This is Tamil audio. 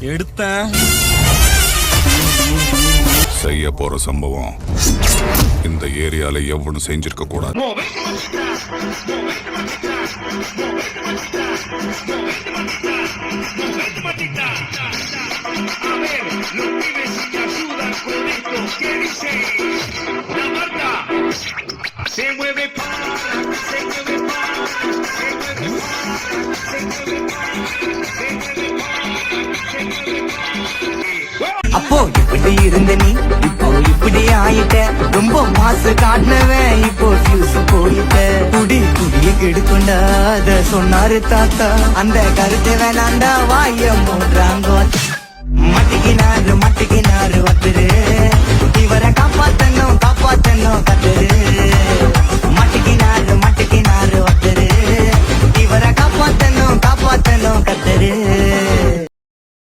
எடுத்தேன் செய்ய போற சம்பவம் இந்த ஏரியால எவனும் செஞ்சிருக்க கூடாது mueve para, அப்போ இப்படி இருந்த நீ? இப்போ இப்படி ஆயிட்ட. ரொம்ப மாசு காட்டினவன். இப்போ ஃபியூஸ் போயிட்ட. குடி குடிய கெடுக்குண்டா சொன்னாரு தாத்தா. அந்த கருத்தை வேணாண்டா வாய மூடுறாங்க.